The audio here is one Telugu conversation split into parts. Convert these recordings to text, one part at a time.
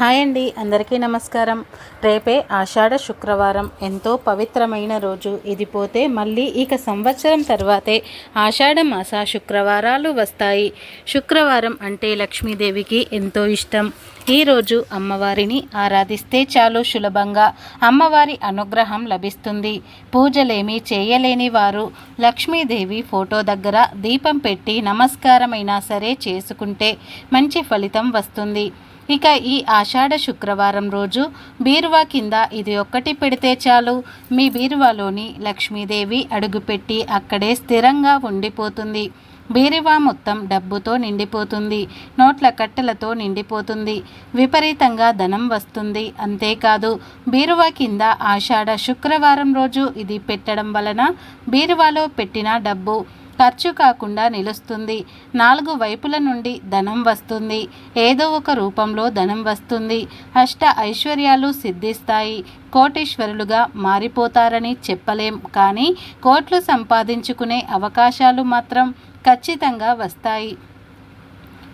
హాయ్ అండి అందరికీ నమస్కారం. రేపే ఆషాఢ శుక్రవారం. ఎంతో పవిత్రమైన రోజు. ఇది పోతే మళ్ళీ ఇక సంవత్సరం తర్వాతే ఆషాఢ మాస శుక్రవారాలు వస్తాయి. శుక్రవారం అంటే లక్ష్మీదేవికి ఎంతో ఇష్టం. ఈరోజు అమ్మవారిని ఆరాధిస్తే చాలు సులభంగా. అమ్మవారి అనుగ్రహం లభిస్తుంది. పూజలేమీ చేయలేని వారు. లక్ష్మీదేవి ఫోటో దగ్గర దీపం పెట్టి నమస్కారమైనా సరే చేసుకుంటే మంచి ఫలితం వస్తుంది. ఇక ఈ ఆషాఢ శుక్రవారం రోజు బీరువా కింద ఇది ఒక్కటి పెడితే చాలు. మీ బీరువాలోని లక్ష్మీదేవి అడుగుపెట్టి అక్కడే స్థిరంగా ఉండిపోతుంది. బీరువా మొత్తం డబ్బుతో నిండిపోతుంది. నోట్ల కట్టెలతో నిండిపోతుంది. విపరీతంగా ధనం వస్తుంది. అంతేకాదు బీరువా కింద ఆషాఢ శుక్రవారం రోజు ఇది పెట్టడం వలన బీరువాలో పెట్టిన డబ్బు ఖర్చు కాకుండా నిలుస్తుంది. నాలుగు వైపుల నుండి ధనం వస్తుంది. ఏదో ఒక రూపంలో ధనం వస్తుంది. అష్ట ఐశ్వర్యాలు సిద్ధిస్తాయి. కోటీశ్వరులుగా మారిపోతారని చెప్పలేం. కానీ కోట్లు సంపాదించుకునే అవకాశాలు మాత్రం ఖచ్చితంగా వస్తాయి.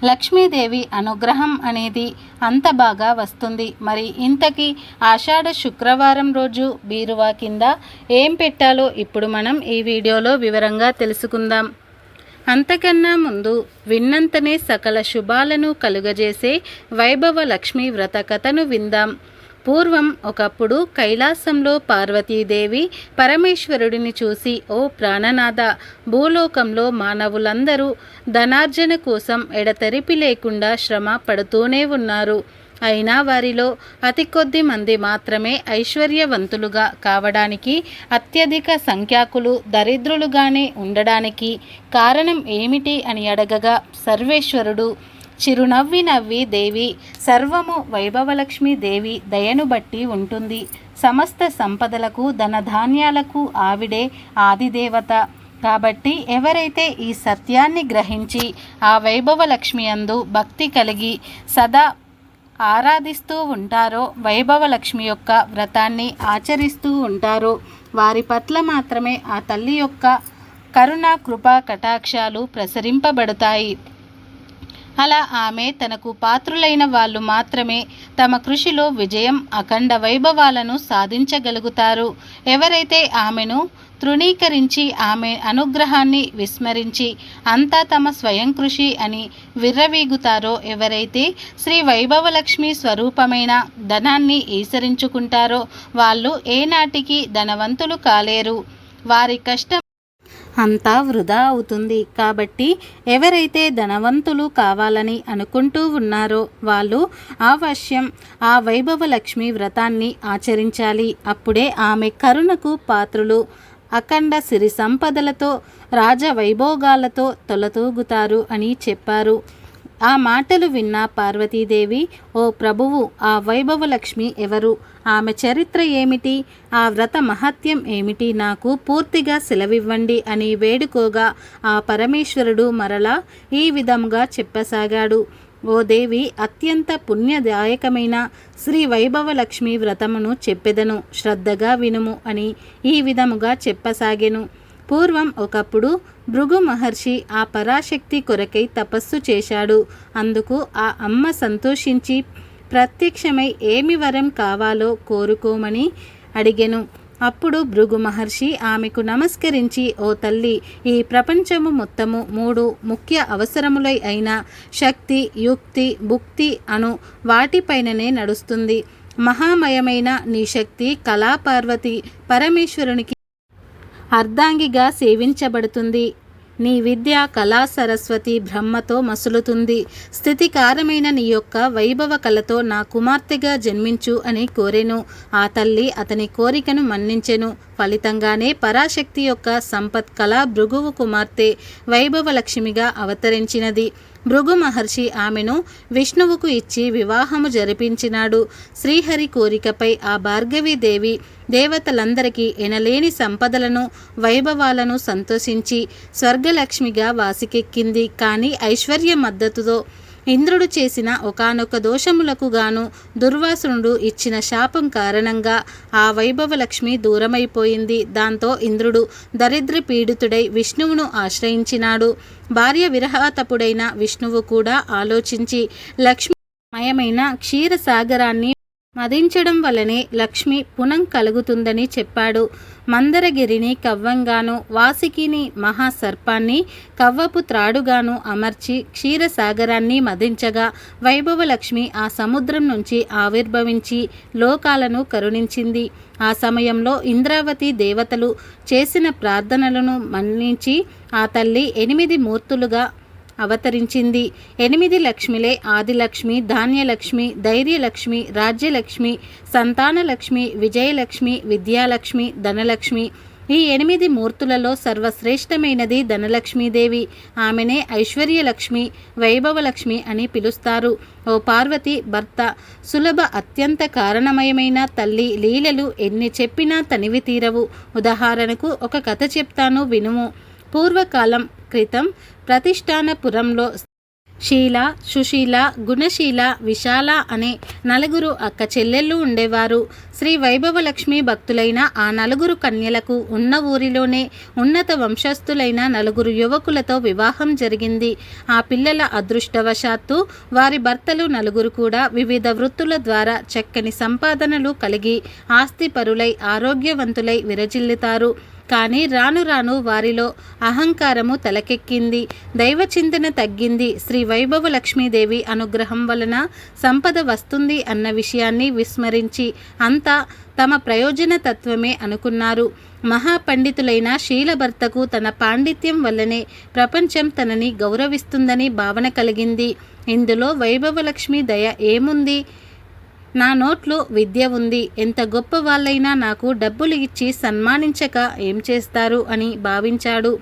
లక్ష్మీదేవి అనుగ్రహం అనేది అంత బాగా వస్తుంది. మరి ఇంతకీ ఆషాఢ శుక్రవారం రోజు బీరువా కింద ఏం పెట్టాలో ఇప్పుడు మనం ఈ వీడియోలో వివరంగా తెలుసుకుందాం. అంతకన్నా ముందు విన్నంతనే సకల శుభాలను కలుగజేసే వైభవ లక్ష్మీ వ్రత కథను విందాం. పూర్వం ఒకప్పుడు కైలాసంలో పార్వతీదేవి పరమేశ్వరుడిని చూసి ఓ ప్రాణనాథ భూలోకంలో మానవులందరూ ధనార్జన కోసం ఎడతెరిపి లేకుండా శ్రమ పడుతూనే ఉన్నారు. అయినా వారిలో అతి కొద్ది మంది మాత్రమే ఐశ్వర్యవంతులుగా కావడానికి అత్యధిక సంఖ్యాకులు దరిద్రులుగానే ఉండడానికి కారణం ఏమిటి అని అడగగా సర్వేశ్వరుడు చిరునవ్వి నవ్వి దేవి సర్వము వైభవలక్ష్మి దేవి దయను బట్టి ఉంటుంది. సమస్త సంపదలకు ధనధాన్యాలకు ఆవిడే ఆదిదేవత. కాబట్టి ఎవరైతే ఈ సత్యాన్ని గ్రహించి ఆ వైభవలక్ష్మి అందు భక్తి కలిగి సదా ఆరాధిస్తూ ఉంటారో వైభవలక్ష్మి యొక్క వ్రతాన్ని ఆచరిస్తూ ఉంటారో వారి పట్ల మాత్రమే ఆ తల్లి యొక్క కరుణ కృప కటాక్షాలు ప్రసరింపబడతాయి. అలా ఆమె తనకు పాత్రులైన వాళ్ళు మాత్రమే తమ కృషిలో విజయం అఖండ వైభవాలను సాధించగలుగుతారు. ఎవరైతే ఆమెను తృణీకరించి ఆమె అనుగ్రహాన్ని విస్మరించి అంతా తమ స్వయం కృషి అని విర్రవీగుతారో ఎవరైతే శ్రీ వైభవలక్ష్మి స్వరూపమైన ధనాన్ని ఈసరించుకుంటారో వాళ్ళు ఏనాటికి ధనవంతులు కాలేరు. వారి కష్టం అంతా వృధా అవుతుంది. కాబట్టి ఎవరైతే ధనవంతులు కావాలని అనుకుంటూ ఉన్నారో వాళ్ళు అవశ్యం ఆ వైభవ లక్ష్మి వ్రతాన్ని ఆచరించాలి. అప్పుడే ఆమె కరుణకు పాత్రులు. అఖండ సిరి సంపదలతో రాజవైభోగాలతో తొలతూగుతారు అని చెప్పారు. ఆ మాటలు విన్న పార్వతీదేవి ఓ ప్రభువు ఆ వైభవలక్ష్మి ఎవరు? ఆమె చరిత్ర ఏమిటి? ఆ వ్రత మహత్యం ఏమిటి? నాకు పూర్తిగా సెలవివ్వండి అని వేడుకోగా ఆ పరమేశ్వరుడు మరలా ఈ విధముగా చెప్పసాగాడు. ఓ దేవి అత్యంత పుణ్యదాయకమైన శ్రీ వైభవలక్ష్మి వ్రతమును చెప్పెదను శ్రద్ధగా వినుము అని ఈ విధముగా చెప్పసాగెను. పూర్వం ఒకప్పుడు భృగు మహర్షి ఆ పరాశక్తి కొరకై తపస్సు చేశాడు. అందుకు ఆ అమ్మ సంతోషించి ప్రత్యక్షమై ఏమి వరం కావాలో కోరుకోమని అడిగెను. అప్పుడు భృగు మహర్షి ఆమెకు నమస్కరించి ఓ తల్లి ఈ ప్రపంచము మొత్తము మూడు ముఖ్య అవసరములై అయిన శక్తి యుక్తి భుక్తి అను వాటిపైననే నడుస్తుంది. మహామయమైన నీ శక్తి కళాపార్వతి పరమేశ్వరునికి అర్ధాంగిగా సేవించబడుతుంది. నీ విద్య కళా సరస్వతి బ్రహ్మతో మసులుతుంది. స్థితికారమైన నీ యొక్క వైభవ కళతో నా కుమార్తెగా జన్మించు అని కోరెను. ఆ తల్లి అతని కోరికను మన్నించెను. ఫలితంగానే పరాశక్తి యొక్క సంపత్ కళ భృగువు కుమార్తె వైభవ లక్ష్మిగా అవతరించినది. భృగు మహర్షి ఆమెను విష్ణువుకు ఇచ్చి వివాహము జరిపించినాడు. శ్రీహరి కోరికపై ఆ భార్గవీదేవి దేవతలందరికీ ఎనలేని సంపదలను వైభవాలను సంతోషించి స్వర్గలక్ష్మిగా వాసికెక్కింది. కానీ ఐశ్వర్య మద్దతుతో ఇంద్రుడు చేసిన ఒకనొక దోషములకు గాను దుర్వాసునుడు ఇచ్చిన శాపం కారణంగా ఆ వైభవలక్ష్మి దూరమైపోయింది. దాంతో ఇంద్రుడు దరిద్ర పీడితుడై విష్ణువును ఆశ్రయించినాడు. భార్య విరహాతపుడైన విష్ణువు కూడా ఆలోచించి లక్ష్మి మయమైన క్షీరసాగరాన్ని మదించడం వలనే లక్ష్మి పునం కలుగుతుందని చెప్పాడు. మందరగిరిని కవ్వంగాను వాసికిని మహాసర్పాన్ని కవ్వపు త్రాడుగాను అమర్చి క్షీరసాగరాన్ని మదించగా వైభవలక్ష్మి ఆ సముద్రం నుంచి ఆవిర్భవించి లోకాలను కరుణించింది. ఆ సమయంలో ఇంద్రావతి దేవతలు చేసిన ప్రార్థనలను మన్నించి ఆ తల్లి ఎనిమిది మూర్తులుగా అవతరించింది. ఎనిమిది లక్ష్మిలే ఆదిలక్ష్మి ధాన్యలక్ష్మి ధైర్యలక్ష్మి రాజ్యలక్ష్మి సంతానలక్ష్మి విజయలక్ష్మి విద్యాలక్ష్మి ధనలక్ష్మి. ఈ ఎనిమిది మూర్తులలో సర్వశ్రేష్టమైనది ధనలక్ష్మీదేవి. ఆమెనే ఐశ్వర్యలక్ష్మి వైభవలక్ష్మి అని పిలుస్తారు. ఓ పార్వతి భర్త సులభ అత్యంత కారణమయమైన తల్లి లీలలు ఎన్ని చెప్పినా తనివి తీరవు. ఉదాహరణకు ఒక కథ చెప్తాను వినుము. పూర్వకాలం క్రితం ప్రతిష్టానపురంలో శీల సుశీల గుణశీల విశాల అనే నలుగురు అక్క చెల్లెళ్ళు ఉండేవారు. శ్రీ వైభవలక్ష్మి భక్తులైన ఆ నలుగురు కన్యలకు ఉన్న ఊరిలోనే ఉన్నత వంశస్థులైన నలుగురు యువకులతో వివాహం జరిగింది. ఆ పిల్లల అదృష్టవశాత్తు వారి భర్తలు నలుగురు కూడా వివిధ వృత్తుల ద్వారా చక్కని సంపాదనలు కలిగి ఆస్తిపరులై ఆరోగ్యవంతులై విరజిల్లుతారు. కానీ రాను రాను వారిలో అహంకారము తలకెక్కింది దైవ చింతన తగ్గింది. శ్రీ వైభవ లక్ష్మీదేవి అనుగ్రహం వలన సంపద వస్తుంది అన్న విషయాన్ని విస్మరించి అంతా తమ ప్రయోజన తత్వమే అనుకున్నారు. మహాపండితులైన శీలభర్తకు తన పాండిత్యం వల్లనే ప్రపంచం తనని గౌరవిస్తుందని భావన కలిగింది. ఇందులో వైభవలక్ష్మి దయ ఏముంది? నా నోట్లో విద్య ఉంది. ఎంత గొప్ప వాళ్ళైనా నాకు డబ్బులు ఇచ్చి సన్మానించక ఏం చేస్తారు అని భావించాడు.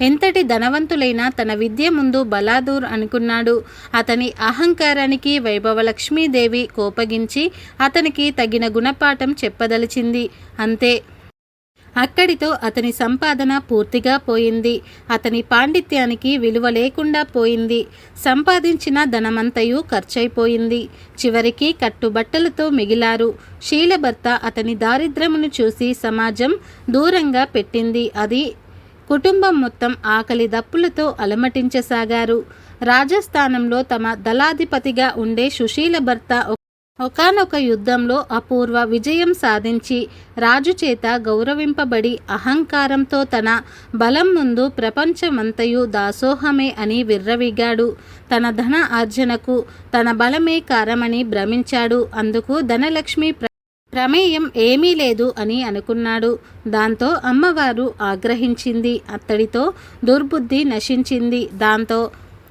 ఎంతటి ధనవంతులైనా తన విద్య ముందు బలాదూర్ అనుకున్నాడు. అతని అహంకారానికి వైభవలక్ష్మీదేవి కోపగించి అతనికి తగిన గుణపాఠం చెప్పదలిచింది. అంతే. అక్కడితో అతని సంపాదన పూర్తిగా పోయింది. అతని పాండిత్యానికి విలువ లేకుండా పోయింది. సంపాదించిన ధనమంతయు ఖర్చయిపోయింది చివరికి కట్టుబట్టలతో మిగిలారు. శీలభర్త అతని దారిద్ర్యమును చూసి సమాజం దూరంగా పెట్టింది. అది కుటుంబం మొత్తం ఆకలి దప్పులతో అలమటించసాగారు. రాజస్థానంలో తమ దళాధిపతిగా ఉండే సుశీల భర్త ఒకనొక యుద్ధంలో అపూర్వ విజయం సాధించి రాజు చేత గౌరవింపబడి అహంకారంతో తన బలం ముందు ప్రపంచమంతయు దాసోహమే అని విర్రవిగాడు. తన ధన ఆర్జనకు తన బలమే కారమని భ్రమించాడు. అందుకు ధనలక్ష్మి ప్రమేయం ఏమీ లేదు అని అనుకున్నాడు. దాంతో అమ్మవారు ఆగ్రహించింది. అత్తడితో దుర్బుద్ధి నశించింది. దాంతో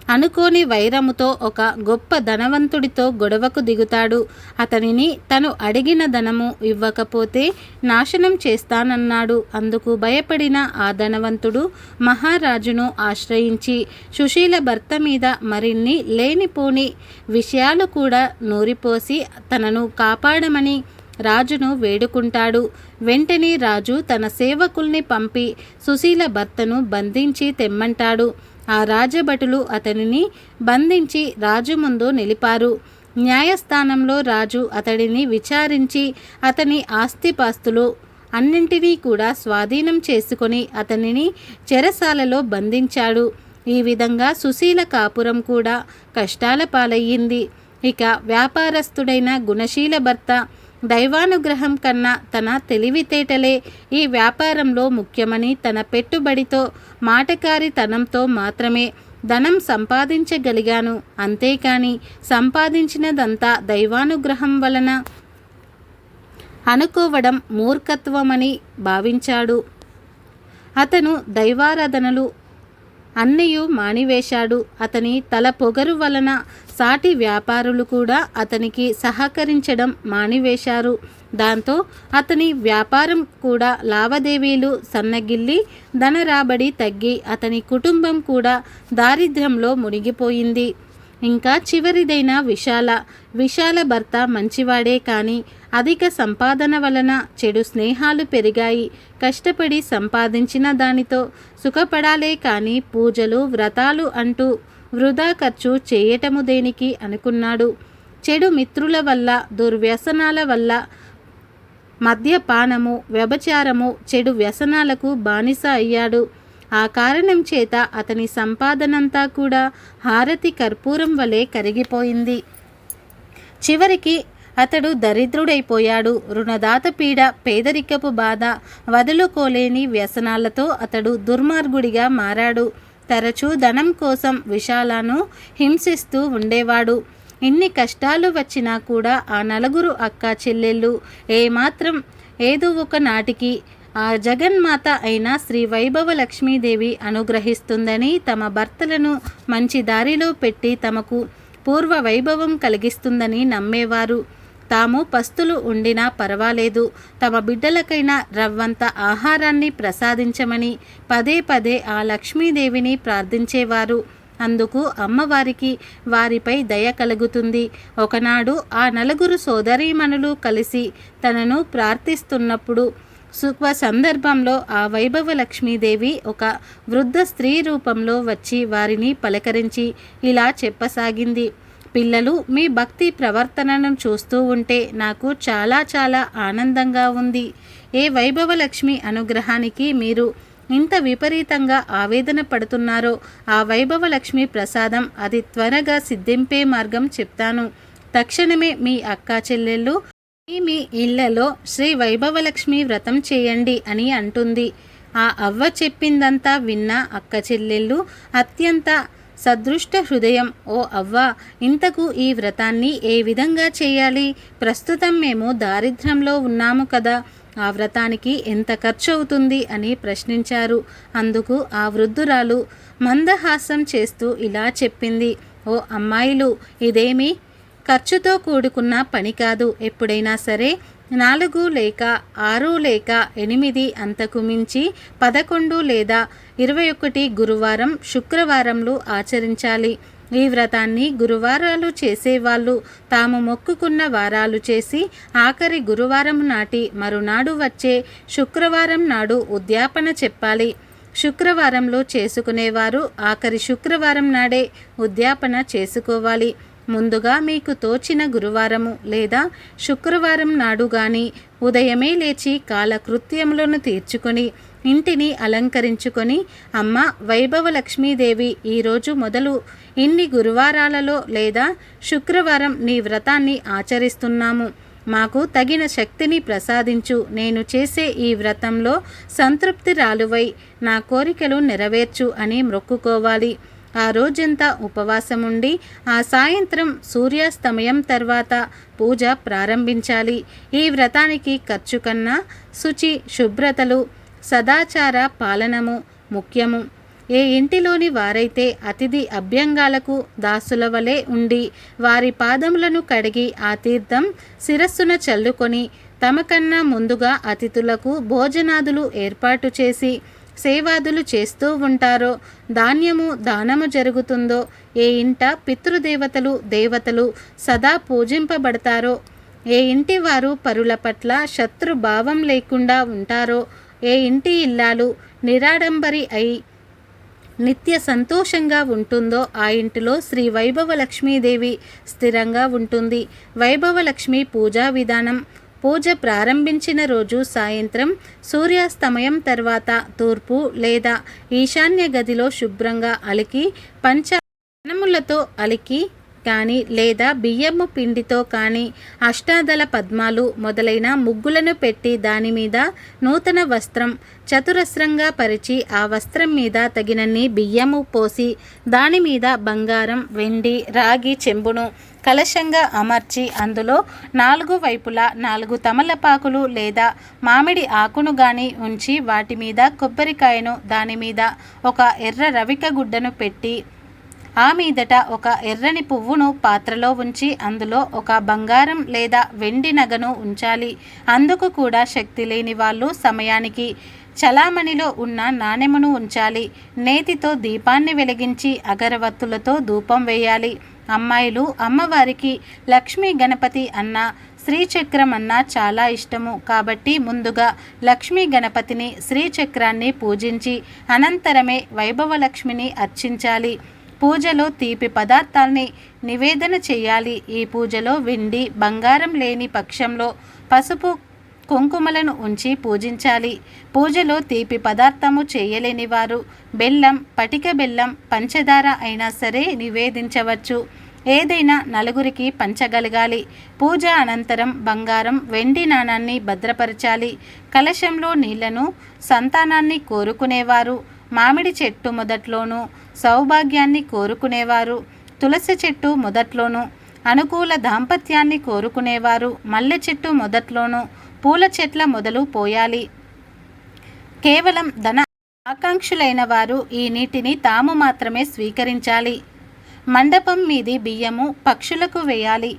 అనుకోని వైరముతో ఒక గొప్ప ధనవంతుడితో గొడవకు దిగుతాడు. అతనిని తను అడిగిన ధనము ఇవ్వకపోతే నాశనం చేస్తానన్నాడు. అందుకు భయపడిన ఆ ధనవంతుడు మహారాజును ఆశ్రయించి సుశీల భర్త మీద మరిన్ని లేనిపోని విషయాలు కూడా నూరిపోసి తనను కాపాడమని రాజును వేడుకుంటాడు. వెంటనే రాజు తన సేవకుల్ని పంపి సుశీల భర్తను బంధించి తెమ్మంటాడు. ఆ రాజభటులు అతనిని బంధించి రాజు ముందు నిలిపారు. న్యాయస్థానంలో రాజు అతడిని విచారించి అతని ఆస్తిపాస్తులు అన్నింటినీ కూడా స్వాధీనం చేసుకొని అతనిని చెరసాలలో బంధించాడు. ఈ విధంగా సుశీల కాపురం కూడా కష్టాల పాలయ్యింది. ఇక వ్యాపారస్తుడైన గుణశీల భర్త దైవానుగ్రహం కన్నా తన తెలివితేటలే ఈ వ్యాపారంలో ముఖ్యమని తన పెట్టుబడితో మాటకారితనంతో మాత్రమే ధనం సంపాదించగలిగాను. అంతేకాని సంపాదించినదంతా దైవానుగ్రహం వలన అనుకోవడం మూర్ఖత్వమని భావించాడు. అతను దైవారాధనలు అన్నయ్యు మానివేశాడు. అతని తల పొగరు వలన సాటి వ్యాపారులు కూడా అతనికి సహకరించడం మానివేశారు. దాంతో అతని వ్యాపారం కూడా లావాదేవీలు సన్నగిల్లి ధన రాబడి తగ్గి అతని కుటుంబం కూడా దారిద్ర్యంలో మునిగిపోయింది. ఇంకా చివరిదైన విశాల. విశాల భర్త మంచివాడే కానీ అధిక సంపాదన వలన చెడు స్నేహాలు పెరిగాయి. కష్టపడి సంపాదించిన దానితో సుఖపడాలే కానీ పూజలు వ్రతాలు అంటూ వృధా ఖర్చు చేయటము దేనికి అనుకున్నాడు. చెడు మిత్రుల వల్ల దుర్వ్యసనాల వల్ల మద్యపానము వ్యభచారము చెడు వ్యసనాలకు బానిస అయ్యాడు. ఆ కారణం చేత అతని సంపాదనంతా కూడా హారతి కర్పూరం వలె కరిగిపోయింది. చివరికి అతడు దరిద్రుడైపోయాడు. రుణదాత పీడ పేదరికపు బాధ వదులుకోలేని వ్యసనాలతో అతడు దుర్మార్గుడిగా మారాడు. తరచూ ధనం కోసం విశాలను హింసిస్తూ ఉండేవాడు. ఇన్ని కష్టాలు వచ్చినా కూడా ఆ నలుగురు అక్క చెల్లెళ్ళు ఏమాత్రం ఏదో ఒక నాటికి ఆ జగన్మాత అయిన శ్రీ వైభవ లక్ష్మీదేవి అనుగ్రహిస్తుందని తమ భర్తలను మంచి దారిలో పెట్టి తమకు పూర్వ వైభవం కలిగిస్తుందని నమ్మేవారు. తాము పస్తులు ఉండినా పర్వాలేదు. తమ బిడ్డలకైనా రవ్వంత ఆహారాన్ని ప్రసాదించమని పదే పదే ఆ లక్ష్మీదేవిని ప్రార్థించేవారు. అందుకు అమ్మవారికి వారిపై దయ కలుగుతుంది. ఒకనాడు ఆ నలుగురు సోదరీమణులు కలిసి తనను ప్రార్థిస్తున్నప్పుడు సుఖ సందర్భంలో ఆ వైభవ లక్ష్మీదేవి ఒక వృద్ధ స్త్రీ రూపంలో వచ్చి వారిని పలకరించి ఇలా చెప్పసాగింది. పిల్లలు మీ భక్తి ప్రవర్తనను చూస్తూ ఉంటే నాకు చాలా చాలా ఆనందంగా ఉంది. ఏ వైభవలక్ష్మి అనుగ్రహానికి మీరు ఇంత విపరీతంగా ఆవేదన పడుతున్నారో ఆ వైభవలక్ష్మి ప్రసాదం అది త్వరగా సిద్ధింపే మార్గం చెప్తాను. తక్షణమే మీ అక్క చెల్లెళ్ళు మీ మీ ఇళ్ళలో శ్రీ వైభవలక్ష్మి వ్రతం చేయండి అని అంటుంది. ఆ అవ్వ చెప్పిందంతా విన్న అక్క చెల్లెళ్ళు అత్యంత సదృష్ట హృదయం ఓ అవ్వ! ఇంతకు ఈ వ్రతాన్ని ఏ విధంగా చేయాలి? ప్రస్తుతం మేము దారిద్ర్యంలో ఉన్నాము కదా ఆ వ్రతానికి ఎంత ఖర్చు అవుతుంది అని ప్రశ్నించారు. అందుకు ఆ వృద్ధురాలు మందహాసం చేస్తూ ఇలా చెప్పింది. ఓ అమ్మాయిలు ఇదేమి ఖర్చుతో కూడుకున్న పని కాదు. ఎప్పుడైనా సరే నాలుగు లేక ఆరు లేక ఎనిమిది అంతకు మించి పదకొండు లేదా ఇరవై ఒకటి గురువారం శుక్రవారంలు ఆచరించాలి. ఈ వ్రతాన్ని గురువారాలు చేసేవాళ్ళు తాము మొక్కుకున్న వారాలు చేసి ఆఖరి గురువారం నాటి మరునాడు వచ్చే శుక్రవారం నాడు ఉద్యాపన చెప్పాలి. శుక్రవారంలో చేసుకునేవారు ఆఖరి శుక్రవారం నాడే ఉద్యాపన చేసుకోవాలి. ముందుగా మీకు తోచిన గురువారము లేదా శుక్రవారం నాడు గాని ఉదయమే లేచి కాలకృత్యములను తీర్చుకొని ఇంటిని అలంకరించుకొని అమ్మ వైభవ లక్ష్మీదేవి ఈరోజు మొదలు ఇన్ని గురువారాలలో లేదా శుక్రవారం నీ వ్రతాన్ని ఆచరిస్తున్నాము. మాకు తగిన శక్తిని ప్రసాదించు. నేను చేసే ఈ వ్రతంలో సంతృప్తి రాలువై నా కోరికలు నెరవేర్చు అని మొక్కుకోవాలి. ఆ రోజంతా ఉపవాసం ఉండి ఆ సాయంత్రం సూర్యాస్తమయం తర్వాత పూజ ప్రారంభించాలి. ఈ వ్రతానికి ఖర్చు కన్నా శుచి శుభ్రతలు సదాచార పాలనము ముఖ్యము. ఏ ఇంటిలోని వారైతే అతిథి అభ్యంగాలకు దాసుల వలె ఉండి వారి పాదములను కడిగి ఆ తీర్థం శిరస్సున చల్లుకొని తమకన్నా ముందుగా అతిథులకు భోజనాదులు ఏర్పాటు చేసి సేవాదులు చేస్తూ ఉంటారో ధాన్యము దానము జరుగుతుందో ఏ ఇంట పితృదేవతలు దేవతలు సదా పూజింపబడతారో ఏ ఇంటి వారు పరుల పట్ల శత్రుభావం లేకుండా ఉంటారో ఏ ఇంటి ఇల్లాలు నిరాడంబరి అయి నిత్య సంతోషంగా ఉంటుందో ఆ ఇంటిలో శ్రీ వైభవ లక్ష్మీదేవి స్థిరంగా ఉంటుంది. వైభవ లక్ష్మి పూజా విధానం పూజ ప్రారంభించిన రోజు సాయంత్రం సూర్యాస్తమయం తర్వాత తూర్పు లేదా ఈశాన్య గదిలో శుభ్రంగా అలికి పంచములతో అలికి కానీ లేదా బియ్యము పిండితో కానీ అష్టాదల పద్మాలు మొదలైన ముగ్గులను పెట్టి దాని మీద నూతన వస్త్రం చతురస్రంగా పరిచి ఆ వస్త్రం మీద తగినన్ని బియ్యము పోసి దాని మీద బంగారం వెండి రాగి చెంబును కలశంగా అమర్చి అందులో నాలుగు వైపులా నాలుగు తమలపాకులు లేదా మామిడి ఆకును గాని ఉంచి వాటి మీద కొబ్బరికాయను దాని మీద ఒక ఎర్ర రవిక గుడ్డను పెట్టి ఆ మీదట ఒక ఎర్రని పువ్వును పాత్రలో ఉంచి అందులో ఒక బంగారం లేదా వెండి నగను ఉంచాలి. అందుకు కూడా శక్తి లేని వాళ్ళు సమయానికి చలామణిలో ఉన్న నాణెమును ఉంచాలి. నేతితో దీపాన్ని వెలిగించి అగరవత్తులతో ధూపం వేయాలి. అమ్మాయిలు అమ్మవారికి లక్ష్మీ గణపతి అన్న శ్రీచక్రం అన్నా చాలా ఇష్టము. కాబట్టి ముందుగా లక్ష్మీ గణపతిని శ్రీచక్రాన్ని పూజించి అనంతరమే వైభవలక్ష్మిని అర్చించాలి. పూజలో తీపి పదార్థాల్ని నివేదన చేయాలి. ఈ పూజలో వెండి బంగారం లేని పక్షంలో పసుపు కుంకుమలను ఉంచి పూజించాలి. పూజలో తీపి పదార్థము చేయలేని వారు బెల్లం పటిక బెల్లం పంచదార అయినా సరే నివేదించవచ్చు. ఏదైనా నలుగురికి పంచగలగాలి. పూజ అనంతరం బంగారం వెండి నాణాన్ని భద్రపరచాలి. కలశంలో నీళ్ళను సంతానాన్ని కోరుకునేవారు. మామిడి చెట్టు మొదట్లోనూ సౌభాగ్యాన్ని కోరుకునేవారు. తులసి చెట్టు మొదట్లోనూ అనుకూల దాంపత్యాన్ని కోరుకునేవారు. మల్లె చెట్టు మొదట్లోనూ పూల చెట్ల మొదలు పోయాలి. కేవలం ధన ఆకాంక్షులైన వారు ఈ నీటిని తాము మాత్రమే స్వీకరించాలి. మండపం మీది బియ్యము పక్షులకు వేయాలి.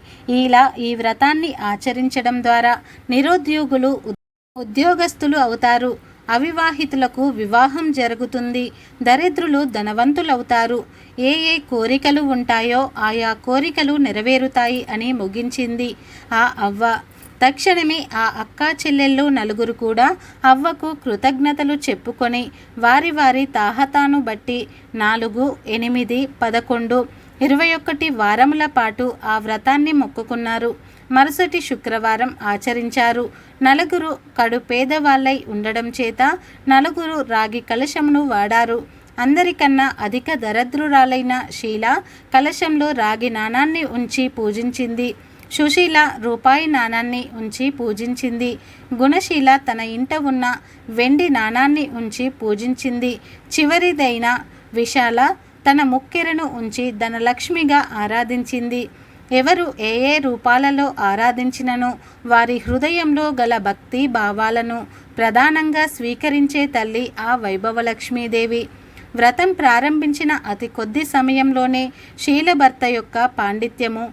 ఇలా ఈ వ్రతాన్ని ఆచరించడం ద్వారా నిరుద్యోగులు ఉద్యోగస్తులు అవుతారు. అవివాహితులకు వివాహం జరుగుతుంది. దరిద్రులు ధనవంతులవుతారు. ఏ ఏ కోరికలు ఉంటాయో ఆయా కోరికలు నెరవేరుతాయి అని ముగించింది ఆ అవ్వ. తక్షణమే ఆ అక్కా చెల్లెళ్ళు నలుగురు కూడా అవ్వకు కృతజ్ఞతలు చెప్పుకొని వారి వారి తాహతాను బట్టి నాలుగు ఎనిమిది పదకొండు ఇరవై ఒకటి వారముల పాటు ఆ వ్రతాన్ని మొక్కుకున్నారు. మరుసటి శుక్రవారం ఆచరించారు. నలుగురు కడు పేదవాళ్ళై ఉండడం చేత నలుగురు రాగి కలశమును వాడారు. అందరికన్నా అధిక దరద్రురాలైన శీల కలశంలో రాగి నాణాన్ని ఉంచి పూజించింది. సుశీల రూపాయి నాణాన్ని ఉంచి పూజించింది. గుణశీల తన ఇంట ఉన్న వెండి నాణాన్ని ఉంచి పూజించింది. చివరిదైన విశాల తన ముక్కెరను ఉంచి ధనలక్ష్మిగా ఆరాధించింది. ఎవరు ఏ ఏ రూపాలలో ఆరాధించినను వారి హృదయంలో గల భక్తి భావాలను ప్రధానంగా స్వీకరించే తల్లి ఆ వైభవలక్ష్మీదేవి. వ్రతం ప్రారంభించిన అతి కొద్ది సమయంలోనే శీలభర్త యొక్క పాండిత్యము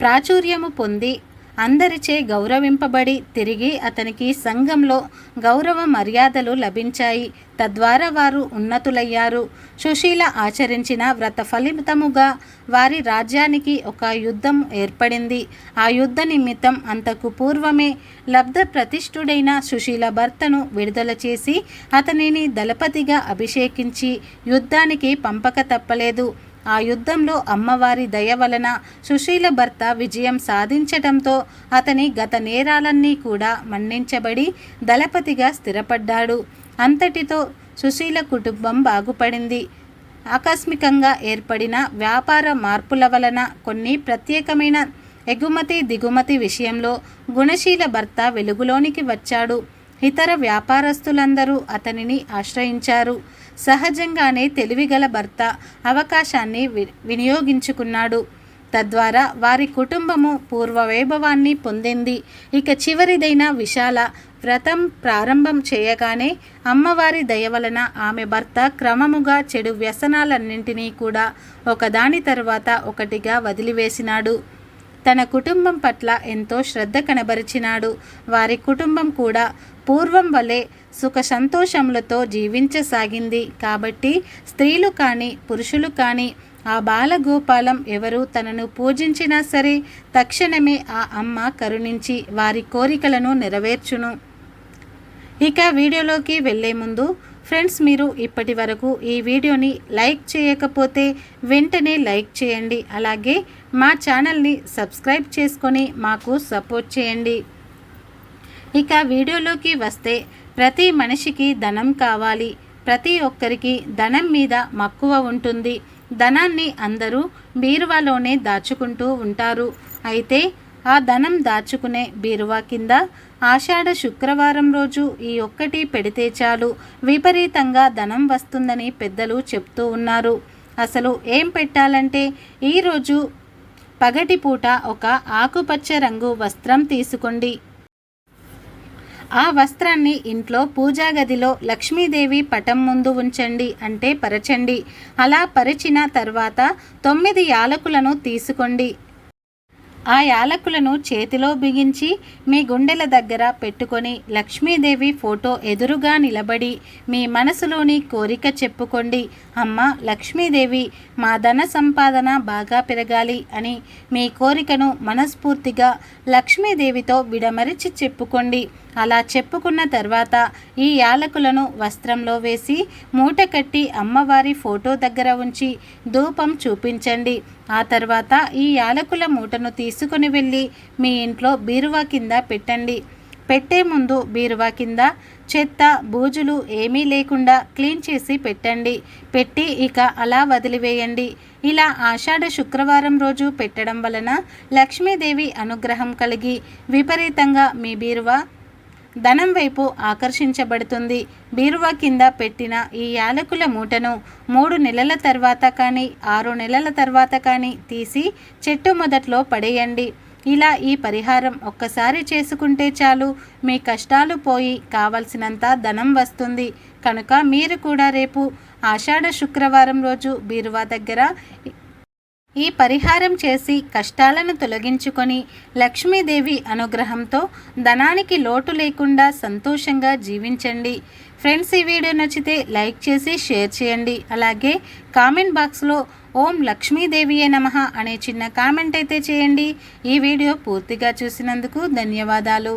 ప్రాచుర్యము పొంది అందరిచే గౌరవింపబడి తిరిగి అతనికి సంఘంలో గౌరవ మర్యాదలు లభించాయి. తద్వారా వారు ఉన్నతులయ్యారు. సుశీల ఆచరించిన వ్రత ఫలితముగా వారి రాజ్యానికి ఒక యుద్ధం ఏర్పడింది. ఆ యుద్ధ నిమిత్తం అంతకు పూర్వమే లబ్ధ ప్రతిష్ఠుడైన సుశీల భర్తను విడుదల చేసి అతనిని దళపతిగా అభిషేకించి యుద్ధానికి పంపక తప్పలేదు. ఆ యుద్ధంలో అమ్మవారి దయ వలన సుశీల భర్త విజయం సాధించటంతో అతని గత నేరాలన్నీ కూడా మన్నించబడి దళపతిగా స్థిరపడ్డాడు. అంతటితో సుశీల కుటుంబం బాగుపడింది. ఆకస్మికంగా ఏర్పడిన వ్యాపార మార్పుల వలన కొన్ని ప్రత్యేకమైన ఎగుమతి దిగుమతి విషయంలో గుణశీల భర్త వెలుగులోనికి వచ్చాడు. ఇతర వ్యాపారస్తులందరూ అతనిని ఆశ్రయించారు. సహజంగానే తెలివిగల భర్త అవకాశాన్ని వి వినియోగించుకున్నాడు. తద్వారా వారి కుటుంబము పూర్వ వైభవాన్ని పొందింది. ఇక చివరిదైన విశాల వ్రతం ప్రారంభం చేయగానే అమ్మవారి దయ వలన ఆమె భర్త క్రమముగా చెడు వ్యసనాలన్నింటినీ కూడా ఒకదాని తర్వాత ఒకటిగా వదిలివేసినాడు. తన కుటుంబం పట్ల ఎంతో శ్రద్ధ కనబరిచినాడు. వారి కుటుంబం కూడా పూర్వం వలె సుఖ సంతోషములతో జీవించసాగింది. కాబట్టి స్త్రీలు కానీ పురుషులు కానీ ఆ బాలగోపాలం ఎవరు తనను పూజించినా సరే తక్షణమే ఆ అమ్మ కరుణించి వారి కోరికలను నెరవేర్చును. ఇక వీడియోలోకి వెళ్ళే ముందు ఫ్రెండ్స్ మీరు ఇప్పటి వరకు ఈ వీడియోని లైక్ చేయకపోతే వెంటనే లైక్ చేయండి. అలాగే మా ఛానల్ని సబ్స్క్రైబ్ చేసుకొని మాకు సపోర్ట్ చేయండి. ఇక వీడియోలోకి వస్తే ప్రతి మనిషికి ధనం కావాలి. ప్రతి ఒక్కరికి ధనం మీద మక్కువ ఉంటుంది. ధనాన్ని అందరూ బీరువాలోనే దాచుకుంటూ ఉంటారు. అయితే ఆ ధనం దాచుకునే బీరువా కింద ఆషాఢ శుక్రవారం రోజు ఈ ఒక్కటి పెడితే చాలు. విపరీతంగా ధనం వస్తుందని పెద్దలు చెప్తూ ఉన్నారు. అసలు ఏం పెట్టాలంటే ఈరోజు పగటిపూట ఒక ఆకుపచ్చ రంగు వస్త్రం తీసుకోండి. ఆ వస్త్రాన్ని ఇంట్లో పూజా గదిలో లక్ష్మీదేవి పటం ముందు ఉంచండి అంటే పరచండి. అలా పరిచిన తర్వాత తొమ్మిది యాలకులను తీసుకోండి. ఆ యాలకులను చేతిలో బిగించి మీ గుండెల దగ్గర పెట్టుకొని లక్ష్మీదేవి ఫోటో ఎదురుగా నిలబడి మీ మనసులోని కోరిక చెప్పుకోండి. అమ్మ లక్ష్మీదేవి మా ధన సంపాదన బాగా పెరగాలి అని మీ కోరికను మనస్ఫూర్తిగా లక్ష్మీదేవితో విడమరిచి చెప్పుకోండి. అలా చెప్పుకున్న తర్వాత ఈ యాలకులను వస్త్రంలో వేసి మూట కట్టి అమ్మవారి ఫోటో దగ్గర ఉంచి ధూపం చూపించండి. ఆ తర్వాత ఈ యాలకుల మూటను తీసుకుని వెళ్ళి మీ ఇంట్లో బీరువా కింద పెట్టండి. పెట్టే ముందు బీరువా కింద చెత్త బూజులు ఏమీ లేకుండా క్లీన్ చేసి పెట్టండి. పెట్టి ఇక అలా వదిలివేయండి. ఇలా ఆషాఢ శుక్రవారం రోజు పెట్టడం వలన లక్ష్మీదేవి అనుగ్రహం కలిగి విపరీతంగా మీ బీరువా ధనం వైపు ఆకర్షించబడుతుంది. బీరువా కింద పెట్టిన ఈ యాలకుల మూటను మూడు నెలల తర్వాత కానీ ఆరు నెలల తర్వాత కానీ తీసి చెట్టు మొదట్లో పడేయండి. ఇలా ఈ పరిహారం ఒక్కసారి చేసుకుంటే చాలు. మీ కష్టాలు పోయి కావలసినంత ధనం వస్తుంది. కనుక మీరు కూడా రేపు ఆషాఢ శుక్రవారం రోజు బీరువా దగ్గర ఈ పరిహారం చేసి కష్టాలను తొలగించుకొని లక్ష్మీదేవి అనుగ్రహంతో ధనానికి లోటు లేకుండా సంతోషంగా జీవించండి. ఫ్రెండ్స్ ఈ వీడియో నచ్చితే లైక్ చేసి షేర్ చేయండి. అలాగే కామెంట్ బాక్స్లో ఓం లక్ష్మీదేవియే నమ అనే చిన్న కామెంట్ అయితే చేయండి. ఈ వీడియో పూర్తిగా చూసినందుకు ధన్యవాదాలు.